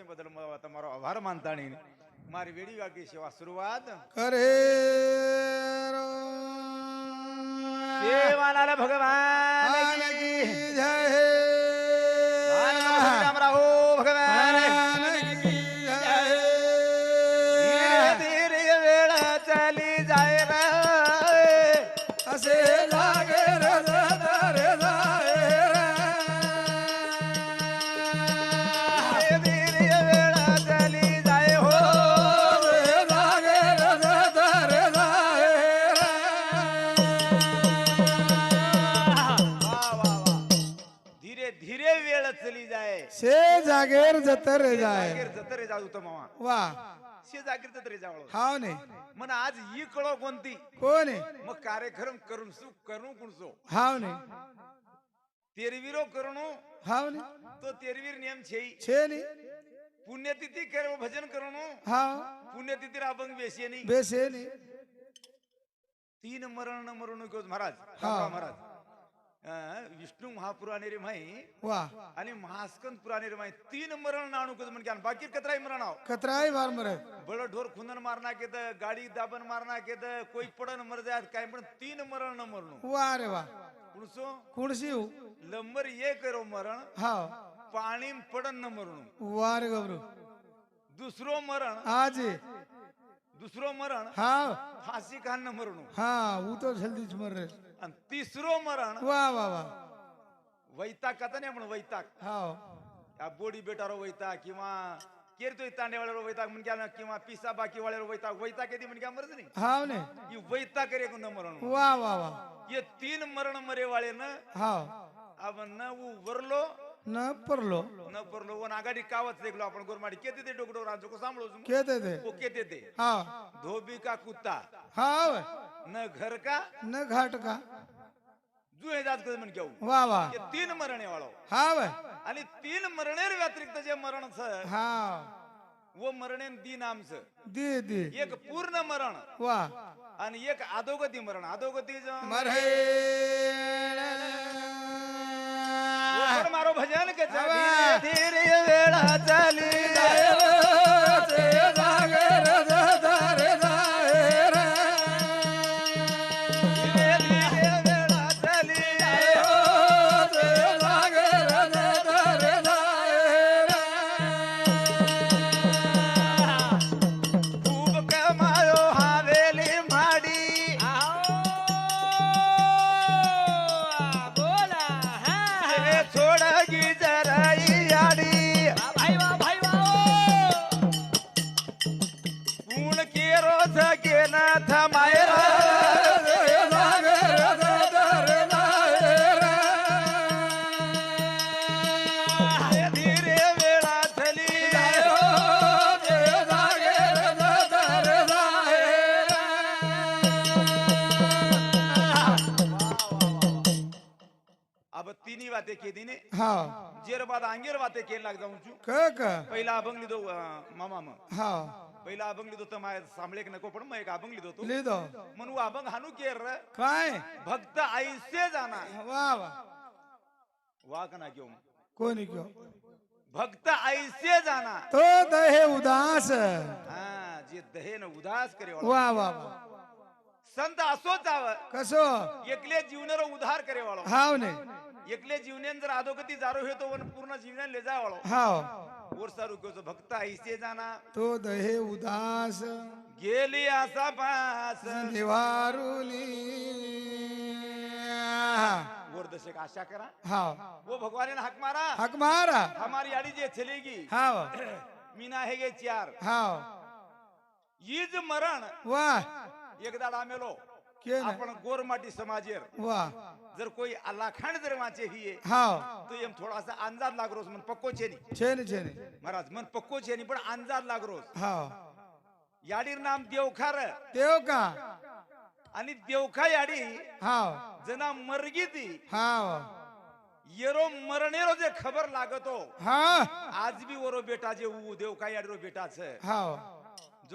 આપણી બદલ તમારો આભાર માનતાણી મારી વેડી વાગી સેવા શરૂઆત. કરે સેવાલાલ ભગવાન જય. जतरे जाय. जतरे जत्रे जाऊ होतं मामा. वा. शे जागीर जत्रे जावळ. हाव ने. मन आज ही कळो कोणती? कोण आहे? मग कार्यक्रम करून सु करू कुणसो? हाव ने. तेरवीरो करणो. हाव ने. तो तेरवीर नियम छे छे ने. पुण्यतिथी कर भजन करणो. हाव. पुण्यतिथी अभंग बेसेनी बेसे ने तीन मरण मरून महाराज. हा. बाबा महाराज. विष्णू महापुराणेरी माई वा आणि महास्कंद पुराणेरी माई तीन मरण नाणू कुछ मन बाकी कतराई मरण आओ कतराई बार मर बड़ा ढोर खुंदन मारना केद गाड़ी दाबन मारना केद कोई पड़न मर जात काय पण तीन मरण न मरण वा रे वा कुणसो कुणसी लंबर ये करो मरण हा पाणी पडन न मरण वा रे गबरू दुसरो मरण आज दुसरो मरण हा फाशी खान न मरण हा वो तो जल्दी मर रे आणि तिसरो मरण. वा वा वा. वैताक आता नाही आपण वैताक हो. या बोडी बेटारो वैताक किंवा केरतोय तांडेवाल्यावर वैताग म्हणजे किंवा पिसा बाकीवाल्यावर वैताक वैताक येते म्हणजे मरत नाही. हो वैताक रे मरण वा वा वा. ये तीन मरण मरेवाळे हो. न हाव न उ वरलो न परलो. न परलो. वन आघाडी कावच देखलो आपण गोरमाडी. केते ते डोकडो राजू को सांभाळू केते ते. ओ केते हा. धोबी का कुत्ता? हा न घर का? न घाट का? जुळे कधी वा वा. तीन मरणे वाळो हा वा. आणि तीन व्यतिरिक्त जे मरण हा. दिन एक पूर्ण मरण. वा. आणि एक अधोगती मरण. अधोगती जो- मारो भजन के अब तिन्ही वाते केली ने? हा जेर बाद अंगेर वाते केल लाग जाऊन चू। क क। पहिला अभंग लिदो अं, मामा मग हा पहिला अभंग लिदो तर माझ्या सांभळे नको पण मग एक अभंग लिदो तो। લીધો म्हणून अभंग हानू केर र. काय? भक्त ऐसे जाना। वा वा। वा का ना घेऊ कोणी कयो? भक्त ऐसे जाना। तो दहे उदास। हा जे दहेन उदास करे वाळो. वा वा वा। संत असो जाव कसो? एकले जीवनारो उद्धार करे वाळो हाव ने। एकले जीवनेन जर अधोगती जारो हे तो वन पूर्ण जीवन ले जा वाळो हाव ओरसा रुक्योचं भक्त ऐसे जाना तो दहे उदास गेली असा पास निवारुली गोरदशक आशा करा हाव वो भगवान ने हक मारा हक मारा हमारी आड़ी जे चलेगी हाव मीना है गे चार हाव ईज मरण वा एकदा डामेलो आपण गोरमाटी समाजेर वा जर कोई अल्लाह खान जर वाचे ही है हाँ तो ये हम थोड़ा सा अंदाज लाग रोज मन पक्को छे महाराज मन पक्को छे नहीं पण अंदाज लाग रोज हाँ याडीर नाम देवखार। देवका। आणि देवखा याडी हा जना मरगी ती। हा येरो मरने जे खबर लागतो हा आज भी वरो बेटा जे ऊ देवखा याडीरो बेटा से हा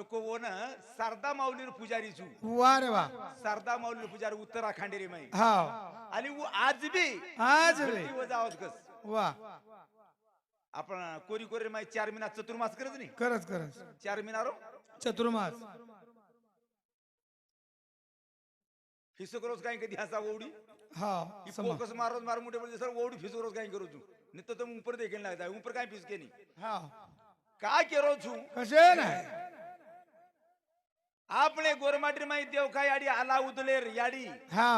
को वो न शारदा माऊलीर पुजारी छु वा रे वा शारदा माऊलीर पुजारी उत्तराखंड रे माई। हाव आणि वो आज बी आज रे जावत कस वा आपण कोरी कोरी माहिती चार मिना चतुर्मास करत नाही करच करच चार मिनारो चतुर्मास। फिसक रोज काही कधी हसा ओवडी? हा ही फोकस मारोज मार मोठे म्हणजे सर ओवडी फिसक रोज काही करू तू? नित्य तर ऊपर देखील लागता ऊपर काय फिसके नाही हा काय केरो छू कसे ना? આપણે ગોરમાટી માં દેવ ખાઈ આડી આલા ઉદલેર યાડી हा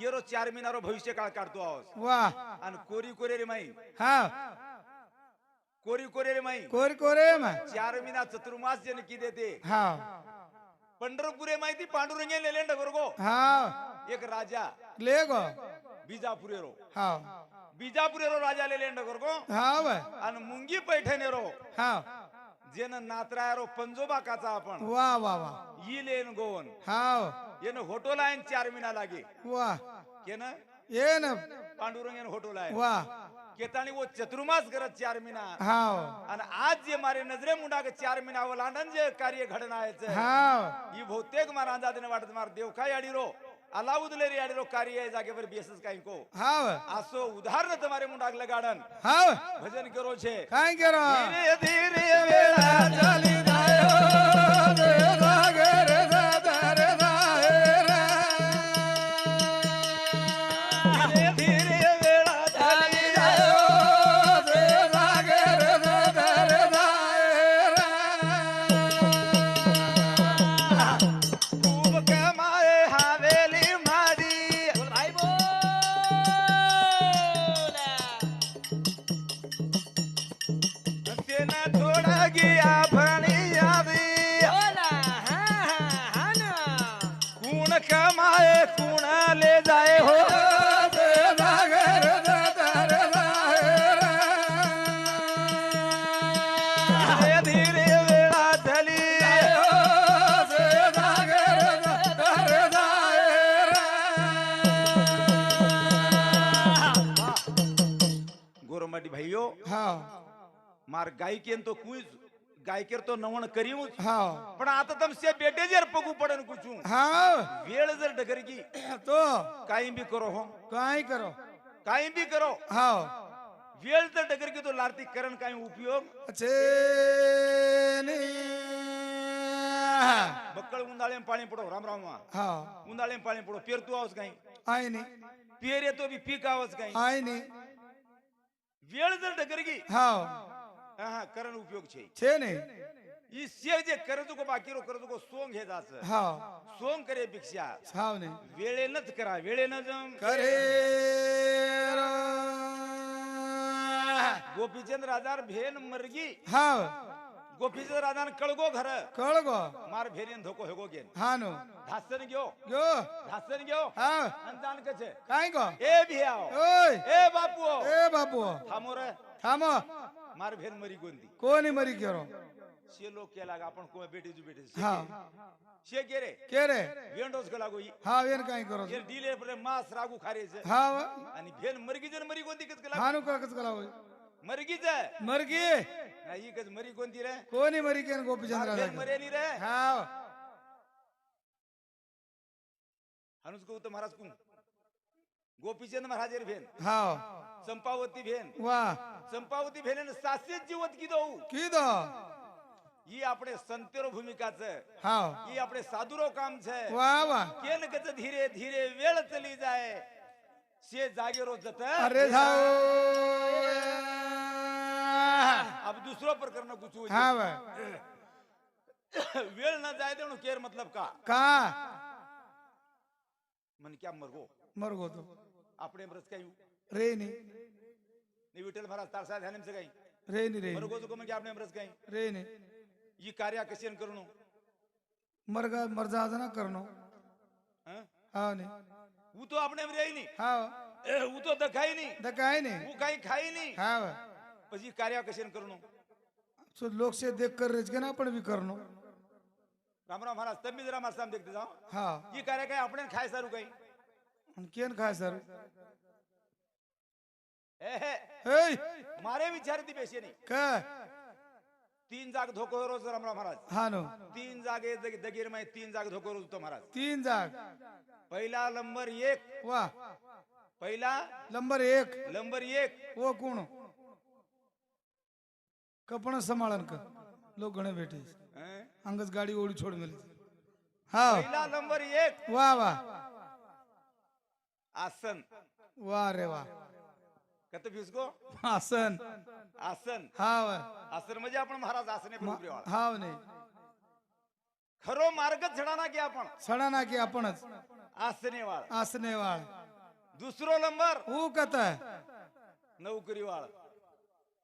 યેરો ચાર મિનારો ભવિષ્ય કાળ કાઢતો આવસ वा અને કોરી કોરે રે માઈ हा કોરી કોરે રે માઈ कोर कोरे मा ચાર મિના ચતુર્માસ જેને કીધે તે हा पंढरपुरे माहिती पांडुरंगे लेलेंड गोरगो हा एक राजा ले गो बिजापुरेरो हा बिजापुरेरो राजा लेलेंड गोरगो हा वा आणि मुंगी पैठणेरो हा जेन नात्रायरो पंजोबा काचा आपण. वा वा वा. ई लेन गोवन. हा येन होटोलायन चार मिना लागे. वा. केन ये ना पांडुरंगेन होटोलाय वा. केताणी वो चतुर्मास करत चार मिना हा आणि आज जे मारे नजरे मुंडा के चार मिना ओलांडन जे कार्य घडण आहे हा ही बहुतेक मार अंदाजने वाटत मार देव काय अडीरो अलाउदलेरी अडीरो कार्य आहे जागेवर बेसच काही को. हा उदाहरण तुम्हारे मुंडाकलं गार्डन. हा भजन करो छे. काय करो? धीरे धीरे वेळा मार गायकेन तो कुज गायकेर तो नवण करीऊच हा पण आता तमसे बेटे जर पगू पडन कुचू. हा वेळ जर डगर की तो. काही बी करो हो. काय करो? काही बी करो. हा वेळ जर डगर की तो लारती करण काही उपयोग? अच्छे नी. बक्कळ उंदाळे पाणी पडो राम राम हा उंदाळे पाणी पडो पेरतू आहोस काही आय नी. पेर येतो बी पीक आहोस काही आय नी. वेळ जर डगर की हा हा करण उपयोग छे छे नी ई से जे करत को बाकी रो करत को सोंग हे जाच हा सोंग करे भिक्षा छाव नी वेळेनच करा वेळेनं जम करे गोपीचंद राजार भेन मर्गी हा गोपीचंद राजान कळगो घर कळ गो मार भेरेन धोको हेगो गेन हा नो धासन घेओ यो धासन घेओ हा अंजान कचे काय गो ए भियाओ ओय ए बापू ए बापू थांबो रे थांबो मार भेन मरी कोणती कोणी मरी केरो शे लोक केला आपण को बेटी जू बेटी? हा. शे गेरे के रे? वेंडोस गला गोई हा. वेन काय करो ये डीले पर मास रागू खारेचे. हा आणि भेन मरगी जन मरी कोणती कच गला हा नु कस कला होय मरगीच मरगी? नाही कच मरी कोणती रे? कोणी मरी केन गोपीचंद मार भेन राजा मरे नी रे? हा हनुस को तो महाराज को गोपीचंद महाराजेर भेन. हा चंपावती भेन. वा. चंपावती भेन सासे जीवत की दो की दो ही આપણે સંતેરો ભૂમિકા છે हा ઈ આપણે સાદુરો કામ છે वा वा કેન કચ ધીરે ધીરે વેળ ચલી જાય સે જાગેરો જત अरे जाओ अब दूसरो प्रकरण कुछ हा वा वेळ न जाए तेणु केर मतलब का का मन क्या मरगो मर गो तो આપણે मरस काही रे नी నీ విఠల్ మహారాజ్ తార సాధ్యానం సగై రేని రే మరుగోజు కమకి ఆపనే మరస్ గై कार्य कशी करणो मर्ग కరును आज ना करनो हाँ? नहीं वो तो आपने रही नहीं। हाँ। वो तो दखाई नहीं। दखाई नहीं। वो कहीं खाई नाही। हाँ। बस कार्य कशी करणो सो से देख कर रेच के ना आपण भी करणो राम राम महाराज तब भी जरा मस्त देखते जाओ। हा। ही कार्य काय आपण खाय सारू काही? उनके खाए सर। मारे विचारती पेशेने काय तीन जाग धोको रोज रामराव महाराज. हा नो. तीन जागे दगीर माय तीन जाग धोको रोज तो महाराज. तीन जाग. पहिला नंबर एक. वा. पहिला नंबर एक. नंबर एक. व कोण? कपण सांभाळन का लोक गण भेटे. अंगच गाडी ओढी छोड मिळेल हा. पहिला नंबर एक. वा वा. आसन. वा रे वा. का तर भिसको आसन. आसन. हाव. आसन म्हणजे आपण महाराज आसने हाव नाही खरो मार्ग झडा ना की आपण? सडा ना की आपणच. आसने वाळ आसने वाळ दुसरो नंबर हो कत नोकरी वाळ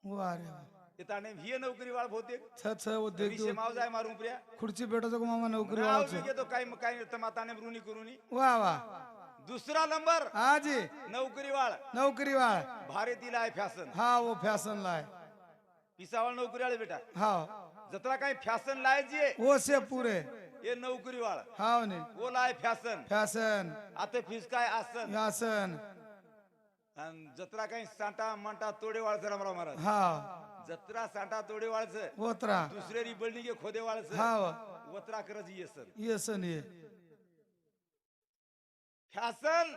वारे ही नोकरी वाळ बहुतेक. छ छ उद्योग विषय माव जाय मारून प्रिया खुर्ची भेटत मामा नोकरी वाळ वाळच बी घेतो काही काही तमाताने रुनी करुनी वा वा. दुसरा नंबर. हा जी. नोकरीवाळ. नोकरीवाळ. भारतीला आहे फॅशन. हा वो फॅशन लाय पिसावाळ नोकरीवाळ बेटा. हा. जत्रा काही फॅशन लाय जी वो से पुरे हे नोकरीवाळ. हा ने. लाय फॅशन. फॅशन. आता फिस काय? आसन. आसन. जत्रा काही सांटा मांटा तोडेवाळ जरा मला मारा. हा. जत्रा सांटा तोडेवाळच. वत्रा. दुसरे रिबळणी खोदेवाळच. हा वत्रा करत येसन येसन ये. फॅशन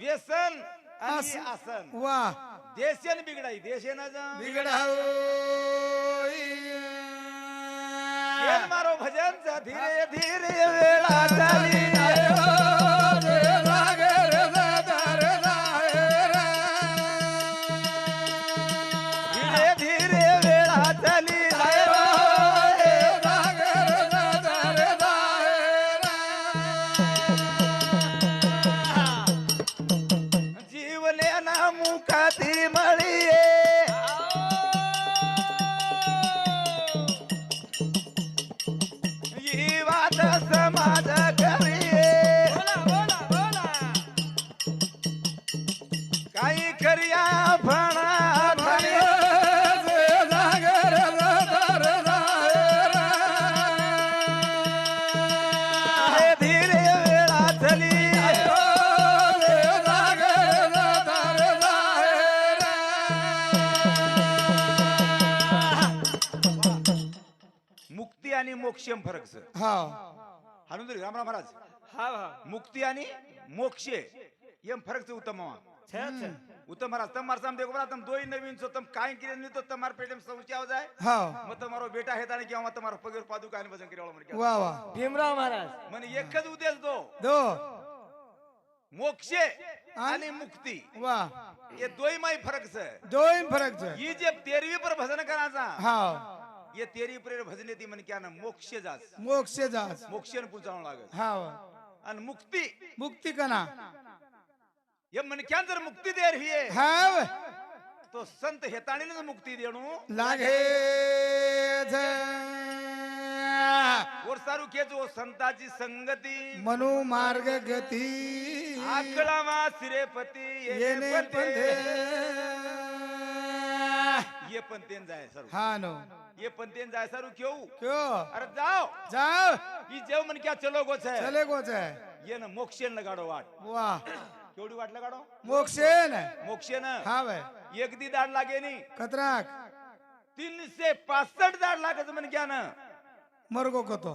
व्यसन आणि आसन. आसन वाह देशन बिघडाई देशेना जा. बिगडाओ केल मारो भजन धीरे धीरे वेळा चाली. धीरे चौधरी रामराम महाराज. हा हा. मुक्ती आणि मोक्ष. एम फरक से उत्तम उत्तम महाराज तम मार साम देखो बड़ा तम दो नवीन सो तम काय किरे नहीं तो तमार पेटम समझ क्या हो जाए हां. मत तुम्हारो बेटा है ताने केवा तुम्हारो पगेर पादुका आणि भजन करेवाला म्हण वाह वाह भीमराव महाराज. मन एकच उद्देश दो. दो. मोक्ष आणि मुक्ती. वा. हे दोई माई फरक से दोई फरक से ये जे 13वी पर भजन कराचा हां. ये तेरी प्रेर भजने ती मन क्या ना मोक्ष जास। मोक्ष जास। मोक्ष पुचावं लागत हा आणि मुक्ती। मुक्ती कना। हे मनक्यान जर मुक्ती देर ही तो संत हेताळीने मुक्ती देणू। लागे और सारू के जो संताची संगती। मनु मार्ग गती। आकळावा सिरेपती। येणे पंधे ये पंतेन जाए सर. हाँ नो. ये पंतेन जाए सर क्यों? क्यों? अरे जाओ. जाओ. ये जेव मन क्या चलो कुछ है? चले कुछ है. ये ना मोक्षेन लगाडो वाट. वाह. क्योंडी वाट लगाडो? मोक्षेन है. मोक्षेन? है हाँ भाई. ये कितनी एक दी दाड लागे नी. खतराक. तीनशे दार लगे तो मन क्या ना? मरगो कतो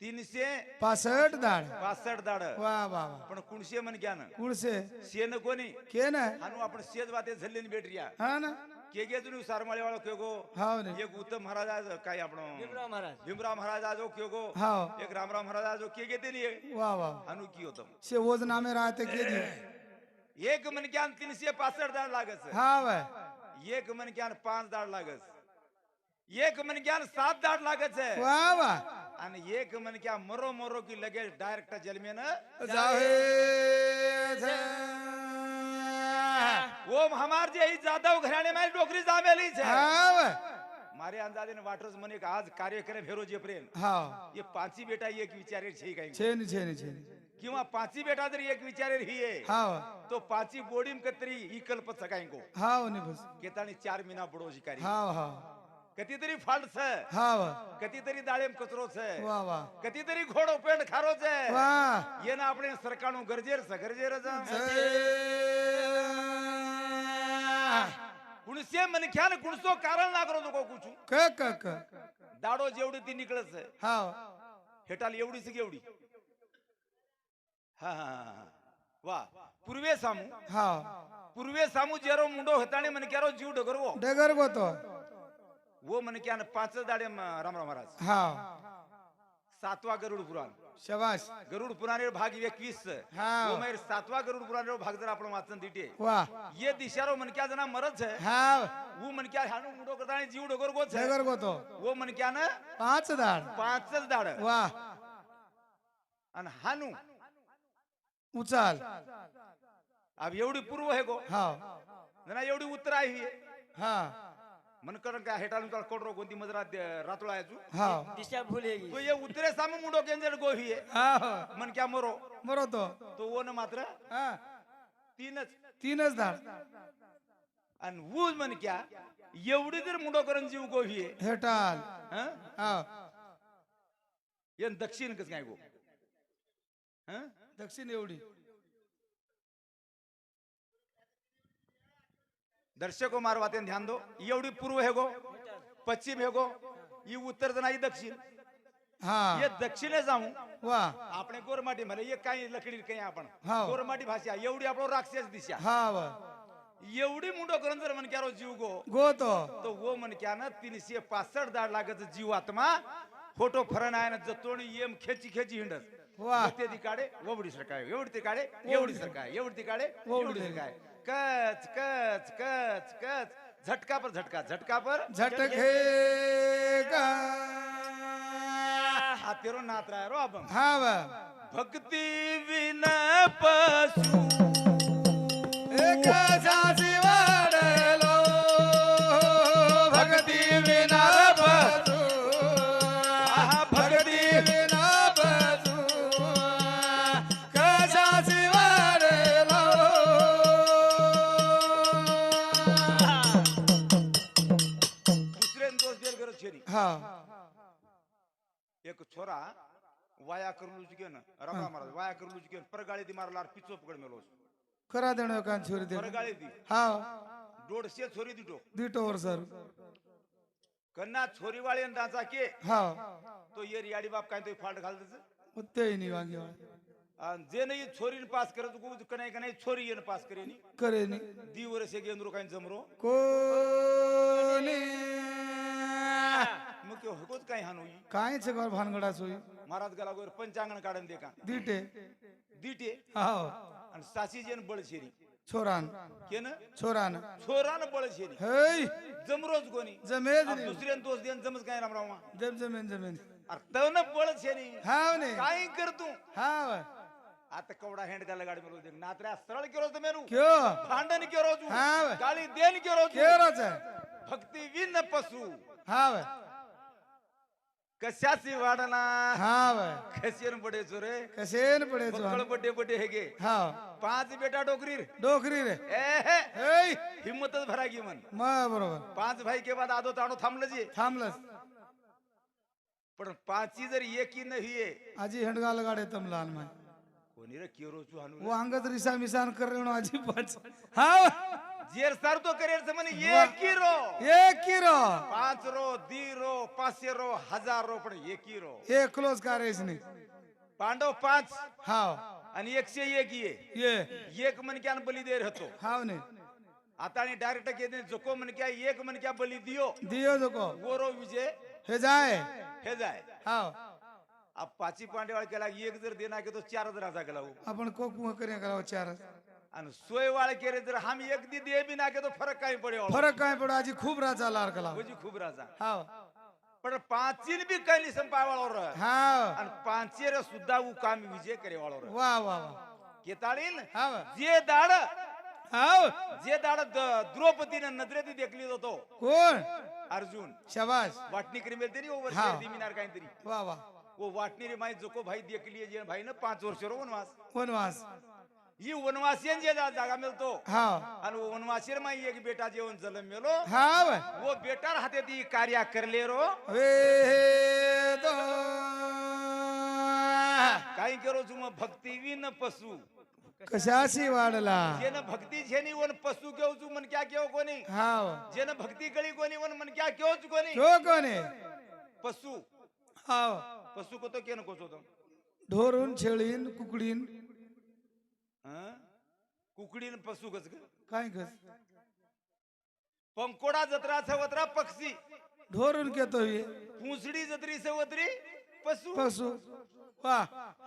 तीनशे पासष्ट दाड. पासष्ट दाड. वाह वाह पण कुणशे मन क्या ना? कुंडसे सेन कोनी? क्या ना हाँ ना अपन हानू बातें झल्ले नहीं बैठ रिया. हाँ ना. के के दुनु सरमळे वाला क्यों को एक उत्तम महाराज आज काय आपण भीमराव महाराज क्यों को एक रामराव महाराज आज के के दिनी वाह वाह से वोज नामे रहते के एक मन के अन तीन से पांच दाड़ दाड़ लागस हां वे एक मन के पांच दाड़ लागस एक सात दाड़ लागस वाह आणि एक मन क्या मोरो मोरो की लगे डायरेक्ट जलमेन जाहे, जाहे, जाहे, जाहे वो हमार जे ही जाधव घराने मारी डोकरी जामेली छे। मारे अंदाजे ने वाटरस मने का आज कार्यक्रम हेरो जे प्रेम। हां ये पांची बेटा एक विचारे छे काही। छेन छेन छेन किंवा पाची बेटा जर एक विचारे ही है? हां तो पाची बोडीम कतरी ही कल्प सकाई को? हां ने बस। केताने 4 महिना बडो शिकारी। हां हां कधीतरी फाल्ट छ? हां कधीतरी दाळेम कचरो छ? वाह वाह। कधीतरी घोडो पेंड खारो छ? वाह। येना आपण सरकाणू गरजेर स गरजेर जा गुणसे मनख्यान गुणसो कारण ना लागलो नको कुछू क क क. दाडो जेवढी ती निकळच हा हेटाल एवढीच केवढी हा हा वा. पूर्वे सामू. हा पूर्वे सामू जेरो मुंडो हताने मनक्यारो जीव डगरवो. डगरवो तो. वो मनक्यान पाच दाडे राम राम महाराज. हा सातवा गरुड पुराण. शबाश गरुड पुराण भाग एकवीस. हा. वो मेरे सातवा गरुड पुराण भाग जर आपण वाचन दिटे वा. ये दिशारो मन क्या जना मरच है हा वो मन क्या हाणू मुडो करता आणि जीव डोगर गोच है गोतो. वो मन क्या ना पाच दाड पाचच दाड वा. आणि हानू उचाल. अब एवढी पूर्व है गो. हा जना एवढी उत्तर आहे. ही हा. मन करण काय हेटाळून त्याला कोडरो कोणती मजरा रातोळा याचू हा दिशा भूलेगी तो ये उतरे सामे मुडो केंजर गो ही है हा मन क्या मरो? बरोतो तो. वो न मात्र? हा. तीनच. तीनच दाड आणि वो मन क्या एवढी जर मुडो करून जीव गो ही आहे. हेटाल. हं? हा ये दक्षिण कस काय गो? हं? दक्षिण एवढी. दर्शको हो, मारवाते ध्यान दो। एवढी पूर्व हे गो पश्चिम हे गो ही उत्तर तर नाही दक्षिण। हा। दक्षिण दक्षिणे जाऊ वा। आपण गोरमाटी म्हणे ये काही लकडी काही आपण। हो। गोरमाटी भाषा एवढी आपण राक्षस दिशा। हा एवढी मुंडो करून जर म्हणक्यारो जीव गो। गो तो। तो वो म्हणक्यानं तीनशे पासष्ट दाड लागत जीव आत्मा फोटो फरण आहे ना जतोणी येम खेची खेची हिंडत वा. मग ते काढे ओवडी सरकाय एवढी ते काढे एवढी सरकार एवढी ते काढे ओवडी एवढी सरकाय कच कच कच कच. झटका पर झटका झटका पर झटके का? हा तेरो नात राय रो आपण. हा वा. भक्ती विन पशु. एका सासी छोरा वाया करलू घेन रामराव महाराज वाया करलू घेन परगाळी ती मारला पिचो पकड मेलो करा देणं का छोरी दे परगाळी ती. हा दोडशे छोरी दिटो दिटोवर सर. कन्ना छोरी वाळे दाचा के. हा तो ये रियाडी बाप काय तो फाल्ट घालतच. ते नाही वांगी जे नाही छोरीन पास करत गो कनाय कनाय छोरी येन पास करेनी. करे नी दी वर्षे गेंद्रो काय जमरो. कोणी के होकोच काय हानू काय छे भानगडा सोयी महाराज गला गोर पंचांगण काढन दे का दिटे. दिटे? हा आणि सासी जेन बळशेरी. छोरान. केन? छोरान. छोरान बळशेरी. हेय जमरोज कोणी? जमेज दुसऱ्यान दोष देन जमच काय रामराव जम जमेन जमेन अरे तव न बळशेरी. हाव ने. काय कर तू? हाव. आता कवडा हेंड त्याला गाडी बोलू दे नात्र्या सरळ केरो तर मेरू. क्यो? भांडण केरो तू. हाव. गाडी देन केरो तू. केरोच भक्ती विन पशु हाव. कशाची वाढना? हाव कशेन पडे रे कसेन पडे बक्कळ बड्डे बड्डे हे गे हाव पाच बेटा डोकरी रे डोकरी रे ए हे, हेय हिम्मतच भरा की मन म बरोबर. पाच भाई के बाद आदो ताणो थांबलं जे थांबलंस पण पाची जर एकी नाही आजी हंडगाल गाडे तम लहान माय. कोणी रे केरो चू हानू वो अंगत रिसा मिसान कर आजी पाच. हाव जेर सार तो करेल म्हणे एकी रो. एक किरो पाच रो दी रो पाचशे रो हजार रो पण एकी रो. एक क्लोज कारेस नी पांडव पाच. हाव. आणि एकशे एक ये. ये. एक मनक्यान बली दे राहतो हाव ने. आता आणि डायरेक्ट घेते जको मनक्या एक मनक्या बली दियो. दियो जको गोरो विजय. हे जाय. हे जाय. हाव. अब पाची पांडेवाळ केला एक जर देना के तो चार जर केला हो. आपण कोक करे चार आणि सोयवाळ केले जर हम एक दी दे बी ना के तो फरक काय पडे फरक काय पडो आजी खूप राजा लार कला म्हणजे खूप राजा. हाव पण पाचीन बी काही नाही संपावाळावर हाव आणि पाचेर सुद्धा उ काम विजय करे वाळावर वा वा वा. केताळीन? हाव जे दाड जे दाड द्रौपदीने नजरेती देखली होतो. कोण? अर्जुन. शाबाश वाटणी करी मिळते नी ओवर हा. मिनार काहीतरी. वा वा. वो वाटणी रे माई जको भाई देखली जे भाई न पाच वर्ष रो वनवास. वनवास. ही वनवासियन जे जागा मिळतो आणि वो वनवासीर माई एक बेटा जेवण जलम मेलो. वो बेटार हाते ती कार्या करले रो. वे काही करो तुम भक्ती विन पशु. कशाशी वाढला? जेन भक्ती झेनी वन पशु घेऊ तू मन क्या केव कोणी जेन भक्ती गळी कोणी वन मन क्या केव तू कोणी क्यो कोणे पशु. हाव. पशु को तो केन कोच होतो ढोरून छेळीन कुकडीन हं? कुकडी पसू गच काय घस पंकोडा जत्रा सवत्रा पक्षी. ढोरून घेतो पुसडी जत्री सवत्री पसू. पसू. वा.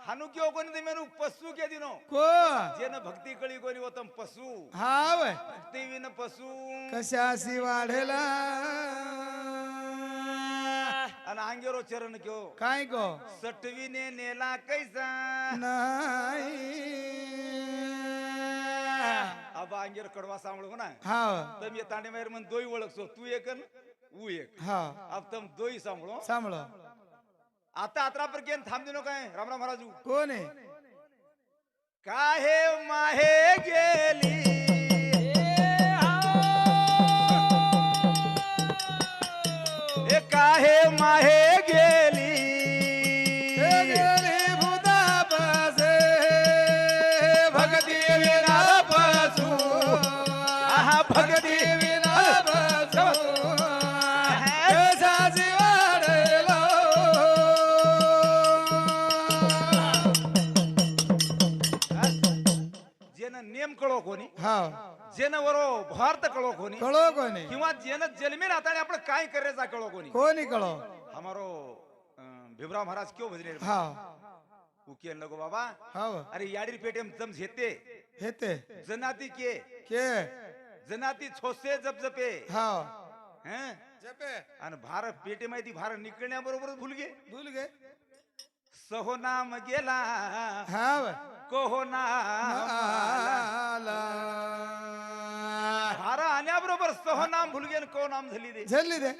हानू क्यों कोणी ते मेनू पसू के दिनो. को? जेन भक्ती कळी कोणी होतम पसू. हा वय. भक्ती विन पसू. कशा वाढेला? आणि आंगेरो चरण क्यों काय गो सटवीने नेला कैसा नाही अब आंगेर कडवा सांभाळू ना हा तम ये तांडे माहेर मन दोई ओळखसो तू एक न ऊ एक हा अब तम दोई सांभळो सांभाळ आता अतरा पर केन थांबदिनो काय रामराम महाराजू कोण आहे काहे माहे जेनं वरो भारत कळो कोणी? कळो कोणी? किंवा जेनं जन्मे राहताना आपण काय करायचा कळो कोणी? कोणी कळो? हमारो अं, भीमराव महाराज क्यों भजने हा. उकेल लगो बाबा. हा अरे याडी पेटे जम झेते. हेते. जनाती के? के? जनाती छोसे जप जपे. हा हैं? जपे. आणि भार पेटे माहिती भार निकळण्याबरोबर भूल गे भूल गे सहो नाम गेला. हा. कोहो नाम आला. भूल गे को नाम झाली दे. झल्ली दे.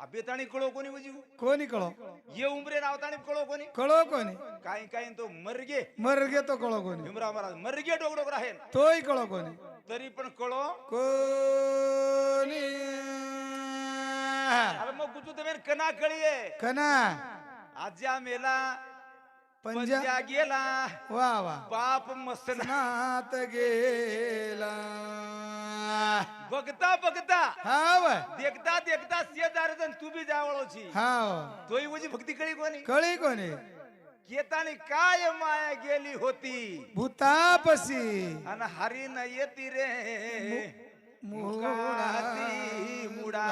अभेताणी कळो कोणी वजीव कोणी कळो? ये उमरे रावताणी कळो कोणी? कळो कोणी? काही काही तो मरगे. मर तो कळो कोणी? भीमराव महाराज मरगे डोकडोक राहेल तोही कळो कोणी? तरी पण कळो. कोणी? अरे मग गुजू तुम्ही कना कळीये कना आज्या मेला पंजा? गेला. वा वा. बाप मसना नात ભગતા ભગતા. હા દેખતા દેખતા સેદાર છે તું બી જાવળો છે. હા તો એ ઓજી ભક્તિ કળી કોની? કળી કોની? કેતાની કાય માયા ગેલી હોતી. ભૂતા પછી અને હરી ન યતી રે. મુકાતી મુડા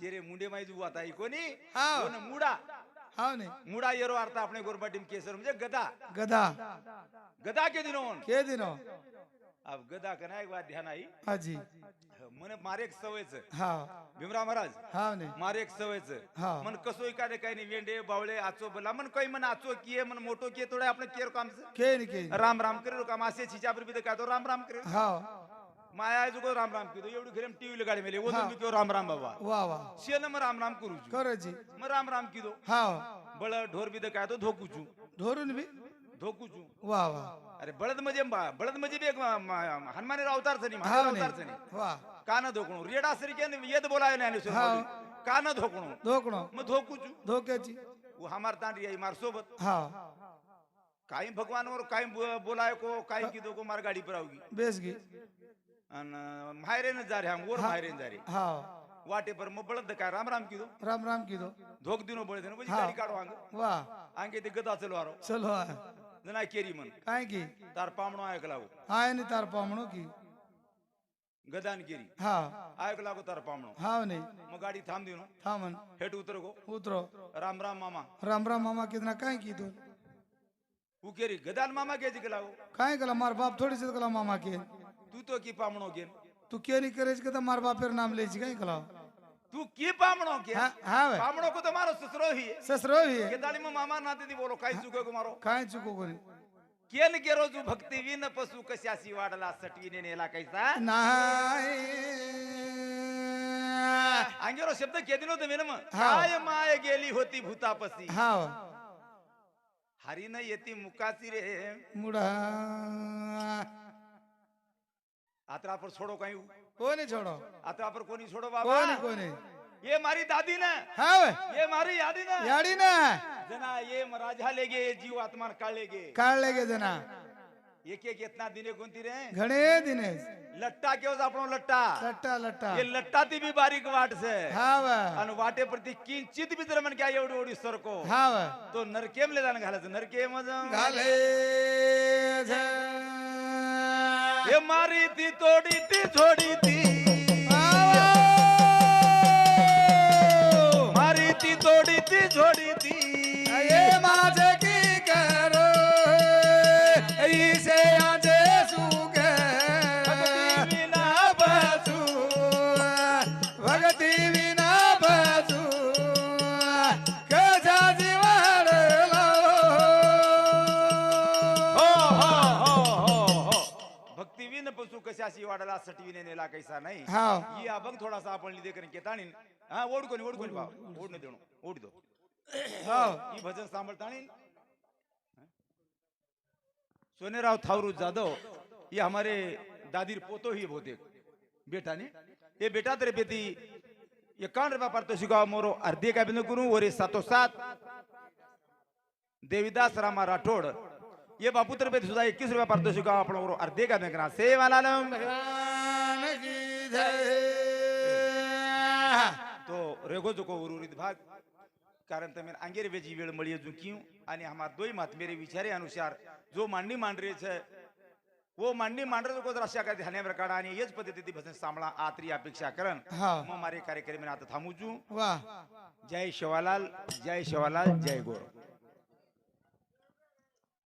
જેરે મુંડે માં જુવા તા ઈ કોની? હા ને મુડા હા ને. મુડા યરો આરતા આપણે ગોરબા ટીમ કેસર સમજે? ગધા. ગધા. ગધા કે દિનો કે દિનો अवगदा का नाही ध्यान आई. हाजी मन एक सवयच. हा. भीमराव महाराज. हा नाही मारेक सवयच. मन कसो का काय नाही वेंडे बावळे आचो बोला. मन काही मन आचो किये मन मोठो किये थोडे आपण केर काम के राम राम करे काम असे छिच्या बरोबर काय तो राम राम करे. हा. माया जुगो राम राम करतो एवढी घरी टीव्ही ला गाडी मेले. ओदन तो राम राम बाबा. वा वा. शेन म राम राम करू करो जी. म राम राम किदो हा. बळ ढोर बिद काय तो धोकूचू. ढोरून बी. ढोकू છું વાહ વાહ અરે બળદ મજે બળદ મજે બે હનુમાન અવતાર થની મહાદેવ અવતાર થની વાહ કાન ધોકણું રેડા સરીકે યદ બોલાય ને એની સુધી કાન ધોકણું ધોકણો મે ધોકું છું ધોકે છી હું હમાર તાન રહી માર સોબત હા કાઈ ભગવાન ઓર કાઈ બોલાય કો કાઈ કીધો કો માર ગાડી પર આવગી બેસ ગઈ અન માયરે ને જારે હમ ઓર માયરે ને જારે હા વાટે પર મો બળદ કા રામ રામ કીધો રામ રામ કીધો ધોક દિનો બળે થને પછી ગાડી કાઢો આંગ વાહ આંગે તે ગદા ચલો આરો ચલો जना केरी मन काय की? तार पामणो आयक लागो. आय नाही तार पामणो की. गदान केरी. हा. आयक लागो तार पामणो. हा नाही मग गाडी थांब दिनो थांबन हेट उतर गो. उतरो. राम राम मामा. राम राम मामा कितना काय कीधो उ केरी. गदान मामा के जिक लागो. काय कला मार बाप थोड़ी से कला मामा के. तू तो की पामणो गेन तू के नहीं करे के तो मार बापेर नाम ले काय कला तू की पामणो के? हा हा पामणो को तो मारो ससुरो ही। है। ससरो भी है गदानी में मामा नाते दी बोलो काही चुको को मारो? काय चुको कोणी केन के रोजू भक्ती विन पशु कशाशी वाढला सटवीने नेला कैसा? नाही अंगेरो शब्द केदिन होते मेनम। हा. काय माय गेली होती भूतापसी? हा। हरी न येती मुकाची रे। मुडा। आता पर छोडो काही कोणी छोडो आता पर कोणी छोडो बाबा कोणी कोणी ये मारी दादी ना हा वे ये मारी यादी ना याडी ना जना ये राजा लेगे जीव आत्मा काढलेगे काढले गे जना एक एक इतना दिने कोणती रे घणे दिनेश लट्टा केव આપણો लट्टा लट्टा लट्टा ये लट्टा ती बी बारीक वाट से हा वे आणि वाटे प्रती किंचित बी जर म्हण काय एवढी एवढी सरको हा वे तो नरकेम ले जाणं घालायचं नरकेम घाले એ મારી થી તોડી તી છોડી તી. મારી થી તોડી તી છોડી તી. એ મારા છે કે छोडी ती आवा. सटवीने नेला कैसा नाही? हा. ये अभंग थोडासा आपण लिदे करेन केताणी हा ओढकोनी ओढकोनी भाव ओढणे देणं ओढ दो. हो. ही भजन सांभळताणी सोनेराव थावरू जाधव ये हमारे दादीर पोतो ही बहुतेक. बेटा ने? ये बेटा तेरे बेटी एकावन्न रुपया पारितोषिक मोरो अर्धे का बिंदु करू ओरे सातो सात देविदास रामा राठोड ये बापू तर सुधा इक्कीस रुपया पारितोषिक आपण अर्धे का बँक सेवाला तो रेगो जोको उर्वरित भाग कारण तमें अंगेर वेजी मलिये मळी झुकियो आणि हमार ही मत मेरे विचारे अनुसार जो मान्नी मान रहे थे वो मान्नी मान रहे मांडर को जर अशा काही ध्यान रकाडा आणि हेच पद्धती भजन सामना आत्री अपेक्षा करन हाँ। हमारे कार्यक्रम में आता था मुझू वाह। जय शिवालाल जय शिवालाल जय गोर।